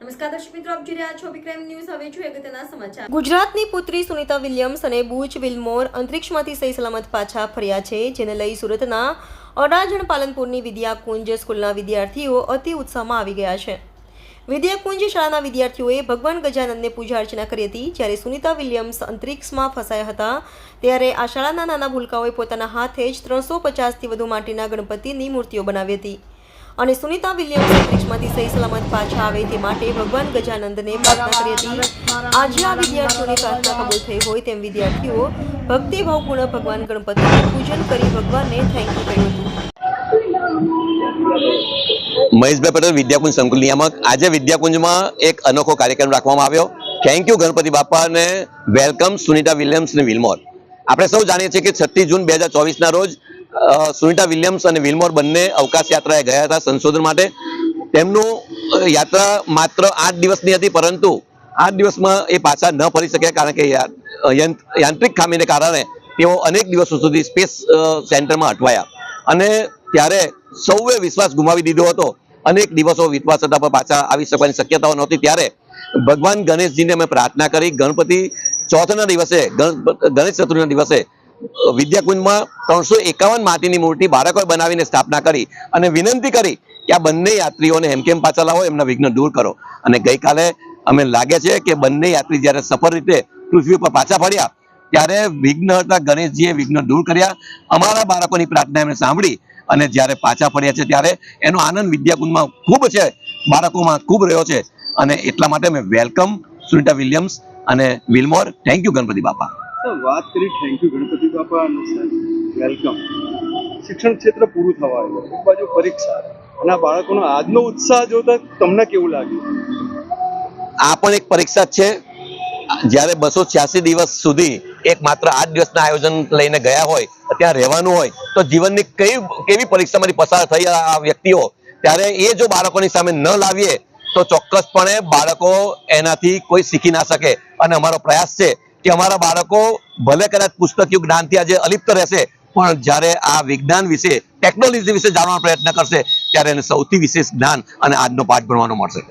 નમસ્કાર દર્શક મિત્રો, આપ જોઈ રહ્યા છો વિક્રમ ન્યૂઝ. હવે જોઈએ અગત્યના સમાચાર. ગુજરાતની પુત્રી સુનિતા વિલિયમ્સ અને બુચ વિલમોર અંતરિક્ષમાંથી સહી સલામત પાછા ફર્યા છે, જેને લઈ સુરતના અડાજણ પાલનપુરની વિદ્યાકુંજ સ્કૂલના વિદ્યાર્થીઓ અતિ ઉત્સાહમાં આવી ગયા છે. વિદ્યાકુંજ શાળાના વિદ્યાર્થીઓએ ભગવાન ગજાનંદને પૂજા અર્ચના કરી હતી. જ્યારે સુનિતા વિલિયમ્સ અંતરિક્ષમાં ફસાયા હતા, ત્યારે આ શાળાના નાના ભૂલકાઓએ પોતાના હાથે જ ત્રણસો પચાસથી વધુ માટીના ગણપતિની મૂર્તિઓ બનાવી હતી. અને સુનિતા વિલિયમ્સ અંતરિક્ષમાંથી સહી સલામત પાછા આવે તે માટે ભગવાન ગજાનંદને પ્રાર્થના કરી હતી. આજે આ વિદ્યાર્થીઓની પ્રાર્થના કબૂલ થઈ હોય તેમ વિદ્યાર્થીઓ ભક્તિભાવપૂર્ણ ભગવાન ગણપતિનું પૂજન કરી ભગવાનને થેન્ક યુ કહ્યું હતું. મહેશભાઈ પટેલ, વિદ્યાકુંજ સંકુલ નિયામક આજે વિદ્યાકુંજમાં એક અનોખો કાર્યક્રમ રાખવામાં આવ્યો. થેન્ક યુ ગણપતિ બાપા, અને વેલકમ સુનિતા વિલિયમ્સ ને વિલમોર. આપણે સૌ જાણીએ છીએ કે છત્રીસ જૂન બે હજાર ચોવીસના રોજ સુનિતા વિલિયમ્સ અને વિલમોર બંને અવકાશ યાત્રાએ ગયા હતા સંશોધન માટે. તેમનું યાત્રા માત્ર આઠ દિવસની હતી, પરંતુ આઠ દિવસમાં એ પાછા ન ફરી શક્યા કારણ કે યાંત્રિક ખામીને કારણે તેઓ અનેક દિવસો સુધી સ્પેસ સેન્ટરમાં અટવાયા. અને ત્યારે સૌએ વિશ્વાસ ગુમાવી દીધો હતો. અનેક દિવસો વીતવા છતાં પણ પાછા આવી શકવાની શક્યતાઓ નહોતી. ત્યારે ભગવાન ગણેશજીને અમે પ્રાર્થના કરી, ગણપતિ ચોથના દિવસે ગણેશ ચતુર્થીના દિવસે વિદ્યાકુંજમાં ત્રણસો એકાવન માટીની મૂર્તિ બાળકોએ બનાવીને સ્થાપના કરી અને વિનંતી કરી કે આ બંને યાત્રીઓને હેમકેમ પાછા લાવો, એમના વિઘ્ન દૂર કરો. અને ગઈકાલે અમે લાગે છે કે બંને યાત્રી જ્યારે સફળ રીતે પૃથ્વી પર પાછા ફર્યા ત્યારે વિઘ્ન હતા, ગણેશજીએ વિઘ્ન દૂર કર્યા. અમારા બાળકોની પ્રાર્થના એમણે સાંભળી અને જ્યારે પાછા ફર્યા છે ત્યારે એનો આનંદ વિદ્યાકુંજમાં ખૂબ છે, બાળકોમાં ખૂબ રહ્યો છે. અને એટલા માટે અમે વેલકમ સુનિતા વિલિયમ્સ અને વિલમોર. થેન્ક યુ ગણપતિ બાપા. સર, વાત કરી. થેન્ક યુ ગણપતિ બાપા સર. વેલકમ શિક્ષણ ક્ષેત્ર પૂરું થવા આવ્યું. એક બાજુ પરીક્ષા અને બાળકોનો આજનો ઉત્સાહ જોતા તમને કેવું લાગ્યું? આ પણ એક પરીક્ષા છે. જ્યારે બસો છ્યાસી દિવસ સુધી એક માત્ર આઠ દિવસના આયોજન લઈને ગયા હોય, ત્યાં રહેવાનું હોય, તો જીવનની કઈ, કેવી પરીક્ષામાંથી પસાર થઈ આ વ્યક્તિઓ? ત્યારે એ જો બાળકોની સામે ન લાવીએ, તો ચોક્કસપણે બાળકો એનાથી કોઈ શીખી ના શકે. અને અમારો પ્રયાસ છે કે અમારા બાળકો ભલે કદાચ પુસ્તકીય જ્ઞાનથી આજે અલિપ્ત રહેશે, પણ જ્યારે આ વિજ્ઞાન વિશે ટેકનોલોજી વિશે જાણવાનો પ્રયત્ન કરશે, ત્યારે એને સૌથી વિશેષ જ્ઞાન અને આજનો પાઠ ભણવાનો મળશે.